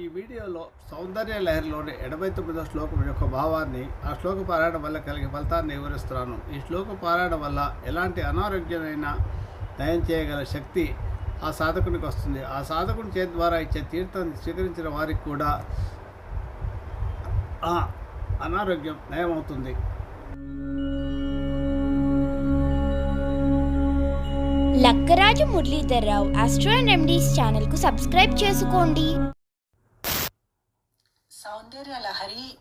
ఈ వీడియోలో సౌందర్య లహరిలోని ఎనభై తొమ్మిదో శ్లోకం యొక్క భావాన్ని ఆ శ్లోక పారాయణం వల్ల కలిగే ఫలితాన్ని వివరిస్తున్నాను. ఈ శ్లోక పారాయణం వల్ల ఎలాంటి అనారోగ్యమైన నయం చేయగల శక్తి ఆ సాధకునికి వస్తుంది. ఆ సాధకుని చేతి ద్వారా ఇచ్చే తీర్థం స్వీకరించిన వారికి కూడా ఆ అనారోగ్యం నయమవుతుంది. లక్కరాజు మురళీధర్రావు ఆస్ట్రో రెమెడీస్ ఛానల్కు సబ్స్క్రైబ్ చేసుకోండి. లహరి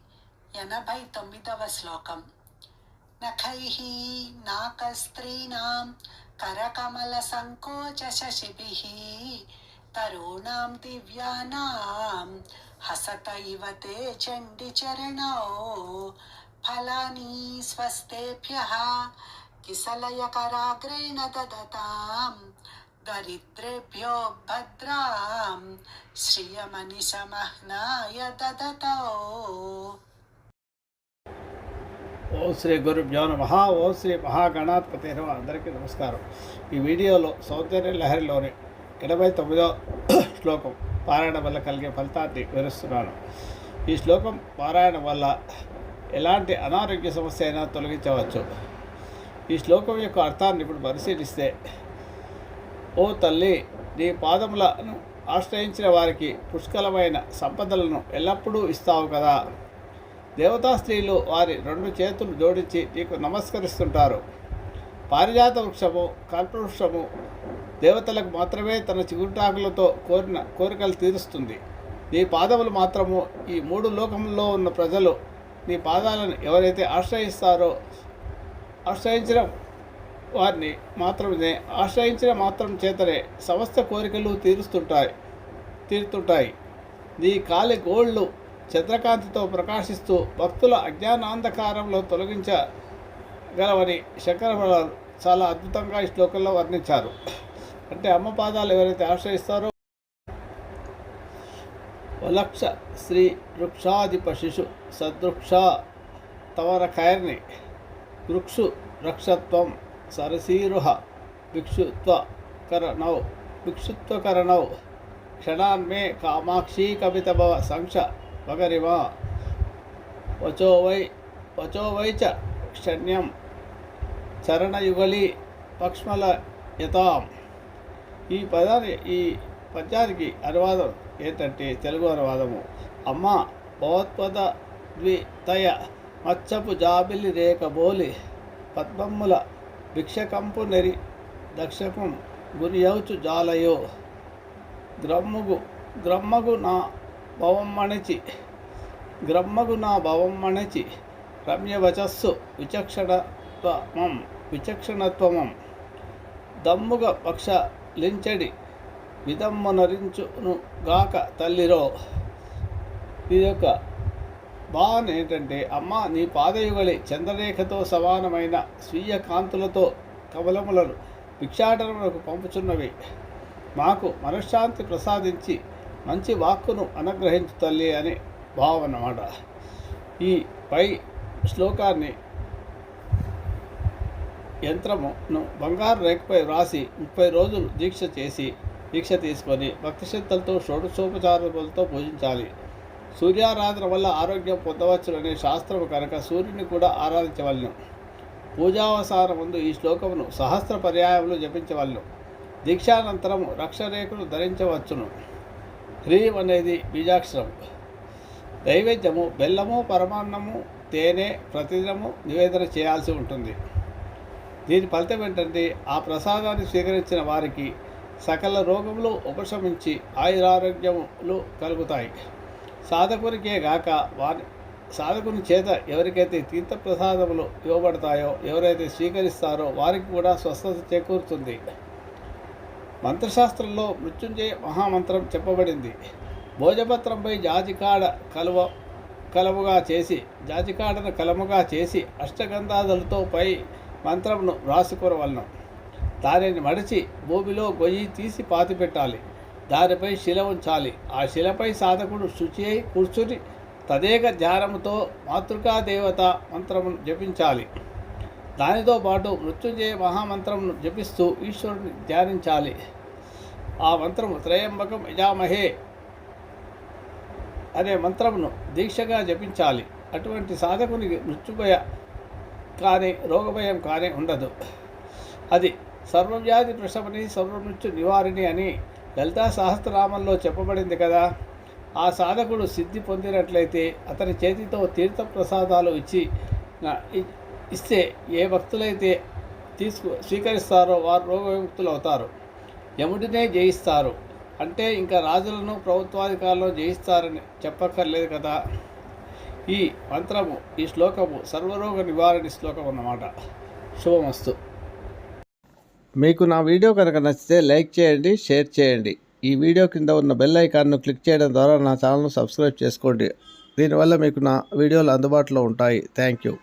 ఎనభై తొమ్మిదవ శ్లోకం. నఖై నాకస్త్రీణాం కరకమల సంకోచ శశిభి తరుణాం దివ్యానాం హసత ఇవ తే చండి చరణౌ ఫలాని స్వస్తేభ్య కిసలయకరాగ్రేణ దదతాం దరిద్రేభ్యో భద్రాం శ్రియమనిశమహ్నాయ దదతో ఓ శ్రీ గురుభ్యో నమ ఓ శ్రీ మహాగణాధిపతి అందరికీ నమస్కారం. ఈ వీడియోలో సౌందర్య లహరిలోని ఎనభై తొమ్మిదో శ్లోకం పారాయణ వల్ల కలిగే ఫలితాన్ని వివరిస్తున్నాను. ఈ శ్లోకం పారాయణం వల్ల ఎలాంటి అనారోగ్య సమస్య అయినా తొలగించవచ్చు. ఈ శ్లోకం యొక్క అర్థాన్ని ఇప్పుడు పరిశీలిస్తే ఓ తల్లి నీ పాదములను ఆశ్రయించిన వారికి పుష్కలమైన సంపదలను ఎల్లప్పుడూ ఇస్తావు కదా. దేవతా స్త్రీలు వారి రెండు చేతులు జోడించి నీకు నమస్కరిస్తుంటారు. పారిజాత వృక్షము కల్పవృక్షము దేవతలకు మాత్రమే తన చిగురుటాకులతో కోరిన కోరికలు తీరుస్తుంది. నీ పాదములు మాత్రము ఈ మూడు లోకముల్లో ఉన్న ప్రజలు నీ పాదాలను ఎవరైతే ఆశ్రయిస్తారో ఆశ్రయించడం వారిని మాత్రమే ఆశ్రయించిన మాత్రం చేతనే సమస్త కోరికలు తీరుస్తుంటాయి తీరుతుంటాయి. నీ కాలి గోళ్ళు చంద్రకాంతితో ప్రకాశిస్తూ భక్తుల అజ్ఞానాంధకారంలో తొలగించగలవని శంకర చాలా అద్భుతంగా ఈ శ్లోకంలో వర్ణించారు. అంటే అమ్మ పాదాలు ఎవరైతే ఆశ్రయిస్తారో వలక్ష శ్రీ వృక్షాధిప శిశు సదృక్ష తవర ఖైర్ని వృక్షు రక్షత్వం సరసీరుహ భిక్షుత్వ కరణౌ భిక్షుత్వకరణౌ క్షణాన్మే కామాక్షీ కవితభవ సంక్ష వగరిమా. వచో వై వచో వై చ క్షణ్యం చరణయుగలి పక్ష్మల యతాం ఈ పదాన్ని ఈ పద్యానికి అనువాదం ఏంటంటే తెలుగు అనువాదము. అమ్మ భగవత్పద ద్వితయ మచ్చపు జాబిలి రేఖ బోలి పద్మమ్ముల భిక్షకంపు నెరి దక్షకం గురియౌచు జాలయో. గ్రమ్ముగు గ్రమ్మగు నా భవమ్మణిచి గ్రమ్మగు నా భవమ్మణిచి రమ్యవచస్సు విచక్షణత్వమం విచక్షణత్వమం. దమ్ముగ పక్ష లించడి విదమ్మునరించును గాక తల్లిరో. ఇది యొక్క భావన ఏంటంటే అమ్మ నీ పాదయుగలే చంద్రరేఖతో సమానమైన స్వీయ కాంతులతో కమలములను భిక్షాటనములకు పంపుచున్నవి. మాకు మనశ్శాంతి ప్రసాదించి మంచి వాక్కును అనుగ్రహించు తల్లి అని భావనమాట. అన్నమాట ఈ పై శ్లోకాన్ని యంత్రమును బంగారు రేఖపై వ్రాసి ముప్పై రోజులు దీక్ష చేసి దీక్ష తీసుకొని భక్తి శ్రద్ధలతో షోడశోపచారములతో పూజించాలి. సూర్యారాధన వల్ల ఆరోగ్యం పొందవచ్చుననే శాస్త్రము కనుక సూర్యుని కూడా ఆరాధించవలను. పూజావసార ముందు ఈ శ్లోకమును సహస్ర పర్యాయములు జపించవలను. దీక్షానంతరము రక్షరేఖలు ధరించవచ్చును. హ్రీం అనేది బీజాక్షరం. నైవేద్యము బెల్లము పరమాన్నము తేనె ప్రతిదినము నివేదన చేయాల్సి ఉంటుంది. దీని ఫలితం ఏంటంటే ఆ ప్రసాదాన్ని స్వీకరించిన వారికి సకల రోగములు ఉపశమించి ఆయురారోగ్యములు కలుగుతాయి. సాధకునికే గాక వారి సాధకుని చేత ఎవరికైతే తీర్థప్రసాదములు ఇవ్వబడతాయో ఎవరైతే స్వీకరిస్తారో వారికి కూడా స్వస్థత చేకూరుతుంది. మంత్రశాస్త్రంలో మృత్యుంజయ మహామంత్రం చెప్పబడింది. భోజపత్రంపై జాజికాడ కలువ కలముగా చేసి జాజికాడను కలముగా చేసి అష్టగంధాదులతో పై మంత్రమును వ్రాసుకొనవలను. దానిని మడిచి భూమిలో గొయ్యి తీసి పాతిపెట్టాలి. దానిపై శిల ఉంచాలి. ఆ శిలపై సాధకుడు శుచి అయి కూర్చుని తదేక ధ్యానముతో మాతృకా దేవత మంత్రమును జపించాలి. దానితో పాటు మృత్యుంజయ మహామంత్రమును జపిస్తూ ఈశ్వరుని ధ్యానించాలి. ఆ మంత్రము త్రయంబకం యజామహే అనే మంత్రమును దీక్షగా జపించాలి. అటువంటి సాధకునికి మృత్యుభయ కానీ రోగభయం కానీ ఉండదు. అది సర్వవ్యాధి ప్రశమని సర్వమృత్యు నివారిణి అని లలితా సహస్రనామంలో చెప్పబడింది కదా ఆ సాధకుడు సిద్ధి పొందినట్లయితే అతని చేతితో తీర్థ ప్రసాదాలు ఇచ్చి ఇస్తే ఏ భక్తులైతే తీసుకు స్వీకరిస్తారో వారు రోగవిముక్తులు అవుతారు. యముడినే జయిస్తారు. అంటే ఇంకా రాజులను ప్రభుత్వాధికారులను జయిస్తారని చెప్పక్కర్లేదు కదా. ఈ మంత్రము ఈ శ్లోకము సర్వరోగ నివారణ శ్లోకం అన్నమాట శుభమస్తు. మీకు నా వీడియో కనుక నచ్చితే లైక్ చేయండి షేర్ చేయండి. ఈ వీడియో కింద ఉన్న బెల్ ఐకాన్ను క్లిక్ చేయడం ద్వారా నా ఛానల్ను సబ్స్క్రైబ్ చేసుకోండి. దీనివల్ల మీకు నా వీడియోలు అందుబాటులో ఉంటాయి. Thank you.